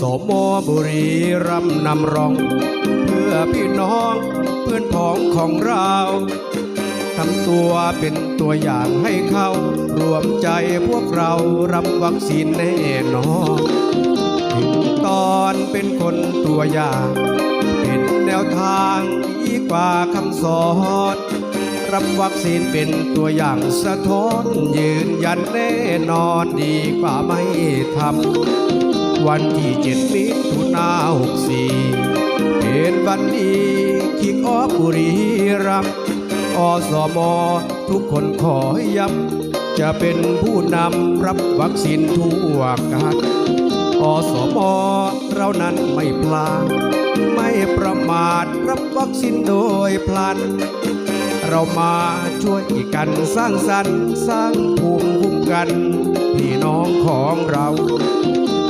สมบุรีรัมย์นำร้อง เพื่อพี่น้องเพื่อนพ้องของเราทำตัวเป็นตัวอย่างให้เขารวมใจพวกเรารับวัคซีนแน่นอนถึงตอนเป็นคนตัวอย่าง เป็นแนวทางดีกว่าคำสอนรับวัคซีนเป็นตัวอย่างสะท้อนยืนยันแน่นอนดีกว่าไม่ทำ วันที่เจ็ดมิถุนาหกสี่เป็นวันดีคิกออฟบุรีรัมอสมทุกคนขอย้ำจะเป็นผู้นำรับวัคซีนทั่วกันอสมเรานั้นไม่พลาดไม่ประมาทรับวัคซีนโดยพลัน เรามาช่วยกันสร้างสรรค์สร้างภูมิคุ้มกัน พี่น้องของเรา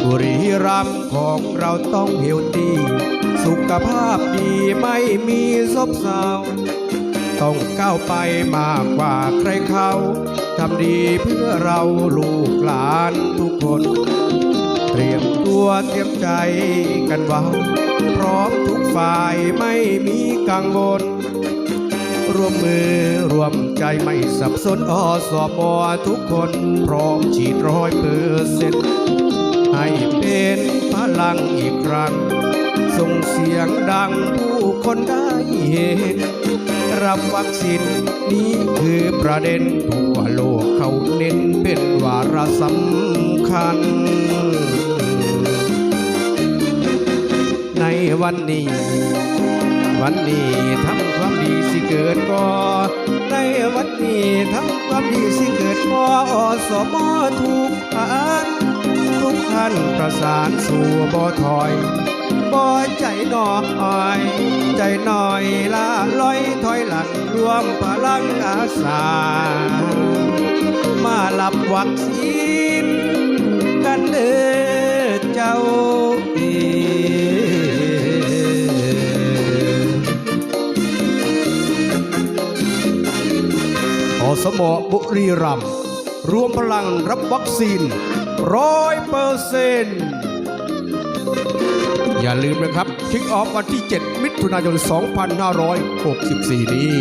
บุรีรัมของเราต้องเฮลตี้สุขภาพดีไม่มีซบเซาต้องก้าวไปมากกว่าใครเขาทำดีเพื่อเราลูกหลานทุกคน เตรียมตัวเตรียมใจกันไว้พร้อมทุกฝ่ายไม่มีกังวลร่วมมือรวมใจไม่สับสนอสอบทุกคน พร้อมฉีดร้อยเปอร์เซ็นต์ ให้เป็นพลังอีกครั้ง ส่งเสียงดังผู้คนได้เห็น รับวัคซีนนี้คือประเด็นทั่วโลกเขาเน้นเป็นวาระสำคัญ ในวันนี้ วันนี้ทำความดีสิเกิดก่อในวันนี้ทำความดีสิเกิดก่ออสมทุกท่าน ทุกท่านประสานสู่บ่ถอยบ่ใจน่อย ใจน่อยละลอยถอยหลังรวมพลังอาสา มารับวัคซีนกันเด้อเจ้าเอ๋อสมบุรีรัมย์รวมพลังรับวัคซีน ร้อยเปอร์เซนต์อย่าลืมนะครับคิกออฟวันที่ 7 มิถุนายน 2564 นี้